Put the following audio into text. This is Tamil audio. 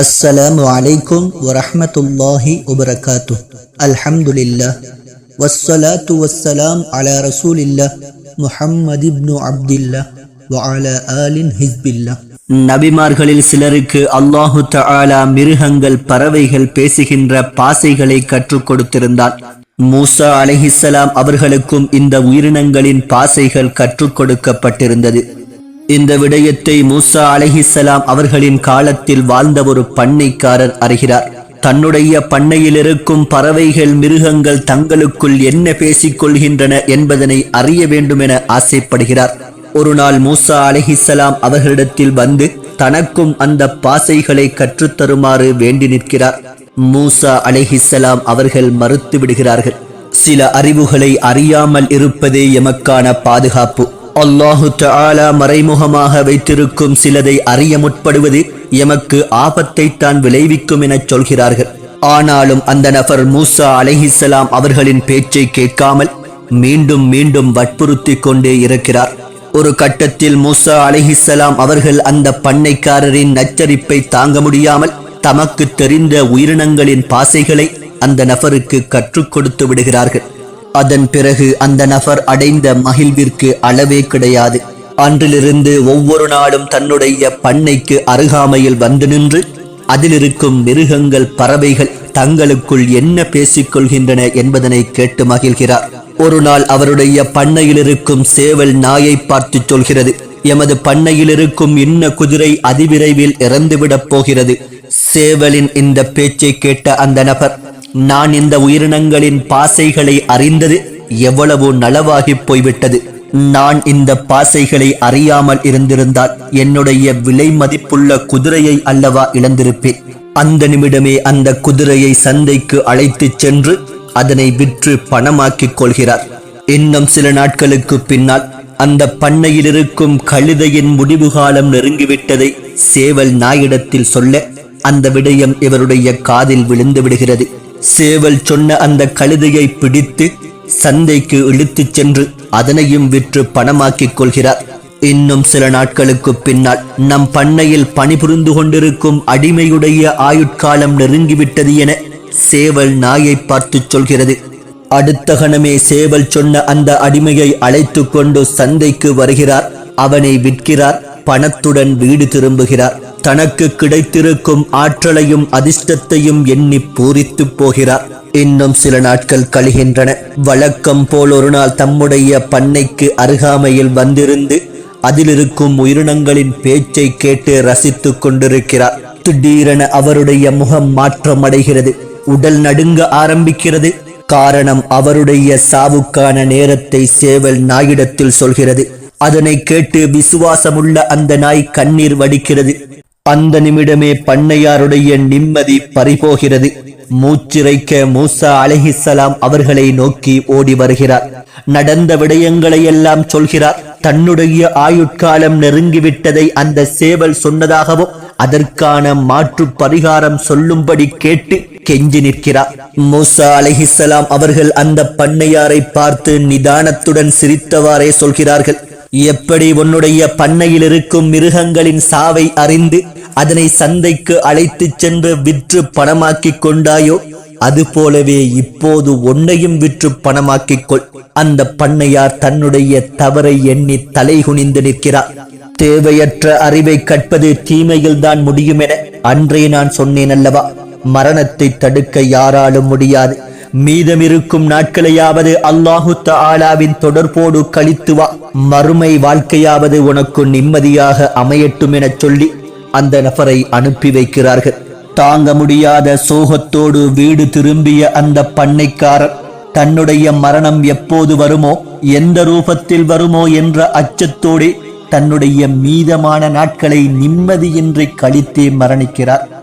அஸ்ஸலாமு அலைக்கும் வரஹமத்துல்லாஹி உபரகாத்து அல்ஹம்துலில்லா வஸ்ஸலாத்து வஸ்ஸலாம் அலா ரசூலில்லா முஹம்மது இப்னு அப்துல்லா வஅலா ஆலின் ஹிஸ்பில்லா நபிமார்களில் சிலருக்கு அல்லாஹு தஆலா மிருகங்கள் பறவைகள் பேசுகின்ற பாசைகளை கற்றுக் கொடுத்திருந்தார். மூசா அலைஹிஸ்ஸலாம் அவர்களுக்கும் இந்த உயிரினங்களின் பாசைகள் கற்றுக் கொடுக்கப்பட்டிருந்தது. இந்த விடயத்தை மூசா அலஹிசலாம் அவர்களின் காலத்தில் வாழ்ந்த ஒரு பண்ணைக்காரர் அறிகிறார். தன்னுடைய பண்ணையில் இருக்கும் பறவைகள் மிருகங்கள் தங்களுக்குள் என்ன பேசிக் கொள்கின்றன என்பதனை அறிய வேண்டும் என ஆசைப்படுகிறார். ஒரு நாள் மூசா அலஹிசலாம் அவர்களிடத்தில் வந்து தனக்கும் அந்த பாசைகளை கற்றுத்தருமாறு வேண்டி நிற்கிறார். மூசா அலஹிசலாம் அவர்கள் மறுத்து விடுகிறார்கள். சில அறிவுகளை அறியாமல் இருப்பதே எமக்கான பாதுகாப்பு. அல்லாஹு தாலா மறைமுகமாக வைத்திருக்கும் சிலதை அறிய முற்படுவது எமக்கு ஆபத்தை தான் விளைவிக்கும் எனச் சொல்கிறார்கள். ஆனாலும் அந்த நபர் மூசா அலைஹிசலாம் அவர்களின் பேச்சை கேட்காமல் மீண்டும் மீண்டும் வற்புறுத்தி கொண்டே இருக்கிறார். ஒரு கட்டத்தில் மூசா அலைஹிசலாம் அவர்கள் அந்த பண்ணைக்காரரின் நச்சரிப்பை தாங்க முடியாமல் தமக்கு தெரிந்த உயிரினங்களின் பாசைகளை அந்த நபருக்கு கற்றுக் கொடுத்து விடுகிறார்கள். அதன் பிறகு அந்த நபர் அடைந்த மகிழ்விற்கு அளவே கிடையாது. அன்றிலிருந்து ஒவ்வொரு நாளும் தன்னுடைய பண்ணைக்கு அருகாமையில் வந்து நின்று அதிலிருக்கும் மிருகங்கள் பறவைகள் தங்களுக்குள் என்ன பேசிக்கொள்கின்றன என்பதனை கேட்டு மகிழ்கிறார். ஒரு நாள் அவருடைய பண்ணையில் இருக்கும் சேவல் நாயை பார்த்து சொல்கிறது எமது பண்ணையில் இருக்கும் இன்ன குதிரை அதிவிரைவில் இறந்துவிடப் போகிறது. சேவலின் இந்த பேச்சை கேட்ட அந்த நபர் நான் இந்த உயிரினங்களின் பாசைகளை அறிந்தது எவ்வளவு நலவாகி போய்விட்டது. நான் இந்த பாசைகளை அறியாமல் இருந்திருந்தால் என்னுடைய விலை மதிப்புள்ள குதிரையை அல்லவா இழந்திருப்பேன். அந்த நிமிடமே அந்த குதிரையை சந்தைக்கு அழைத்துச் சென்று அதனை விற்று பணமாக்கிக் கொள்கிறார். இன்னும் சில நாட்களுக்கு பின்னால் அந்த பண்ணையில் இருக்கும் கழுதையின் முடிவு காலம் நெருங்கிவிட்டதை சேவல் நாயிடத்தில் சொல்ல அந்த விடயம் இவருடைய காதில் விழுந்து விடுகிறது. சேவல் சொன்ன அந்த கழுதையை பிடித்து சந்தைக்கு இழுத்துச் சென்று அதனையும் விற்று பணமாக்கிக் கொள்கிறார். இன்னும் சில நாட்களுக்கு பின்னால் நம் பண்ணையில் பணிபுரிந்து கொண்டிருக்கும் அடிமையுடைய ஆயுட்காலம் நெருங்கிவிட்டது என சேவல் நாயை பார்த்து சொல்கிறது. அடுத்த கணமே சேவல் சொன்ன அந்த அடிமையை அழைத்து கொண்டு சந்தைக்கு வருகிறார். அவனை விற்கிறார் பணத்துடன் வீடு திரும்புகிறார். தனக்கு கிடைத்திருக்கும் ஆற்றலையும் அதிர்ஷ்டத்தையும் எண்ணி பூரித்து போகிறார். இன்னும் சில நாட்கள் கழிகின்றன. வழக்கம் போல் ஒரு நாள் தம்முடைய பண்ணைக்கு அருகாமையில் வந்திருந்து அதிலிருக்கும் உயிரினங்களின் பேச்சை கேட்டு ரசித்துக் கொண்டிருக்கிறார். திடீரென அவருடைய முகம் மாற்றமடைகிறது உடல் நடுங்க ஆரம்பிக்கிறது. காரணம் அவருடைய சாவுக்கான நேரத்தை சேவல் நாயிடத்தில் சொல்கிறது. அதனை கேட்டு விசுவாசமுள்ள அந்த நாய் கண்ணீர் வடிக்கிறது. அந்த நிமிடமே பண்ணையாருடைய நிம்மதி பறிபோகிறது. மூச்சிறைக்க மூசா அலஹிசலாம் அவர்களை நோக்கி ஓடி வருகிறார். நடந்த விடயங்களை எல்லாம் சொல்கிறார். தன்னுடைய ஆயுட்காலம் நெருங்கிவிட்டதை அந்த சேவல் சொன்னதாகவும் அதற்கான மாற்று பரிகாரம் சொல்லும்படி கேட்டு கெஞ்சி நிற்கிறார். மூசா அலஹிசலாம் அவர்கள் அந்த பண்ணையாரை பார்த்து நிதானத்துடன் சிரித்தவாறே சொல்கிறார்கள். எப்படி உன்னுடைய பண்ணையில் இருக்கும் மிருகங்களின் சாவை அறிந்து அதனை சந்தைக்கு அழைத்துச் சென்று விற்று பணமாக்கிக் கொண்டாயோ? அதுபோலவே இப்போது ஒன்னையும் விற்று பணமாக்கிக் கொள். அந்த பண்ணையார் தன்னுடைய தவறை எண்ணி தலை குனிந்து நிற்கிறார். தேவையற்ற அறிவை கற்பது தீமையில்தான் முடியும் என அன்றே நான் சொன்னேன் அல்லவா? மரணத்தை தடுக்க யாராலும் முடியாது. மீதமிருக்கும் நாட்களையாவது அல்லாஹு ஆலாவின் தொடர்போடு கழித்து வா. மறுமை வாழ்க்கையாவது உனக்கு நிம்மதியாக அமையட்டும் எனச் சொல்லி அந்த நபரை அனுப்பி வைக்கிறார்கள். தாங்க முடியாத சோகத்தோடு வீடு திரும்பிய அந்த பண்ணைக்காரர் தன்னுடைய மரணம் எப்போது வருமோ எந்த ரூபத்தில் வருமோ என்ற அச்சத்தோடே தன்னுடைய மீதமான நாட்களை நிம்மதியின்றி கழித்தே மரணிக்கிறார்.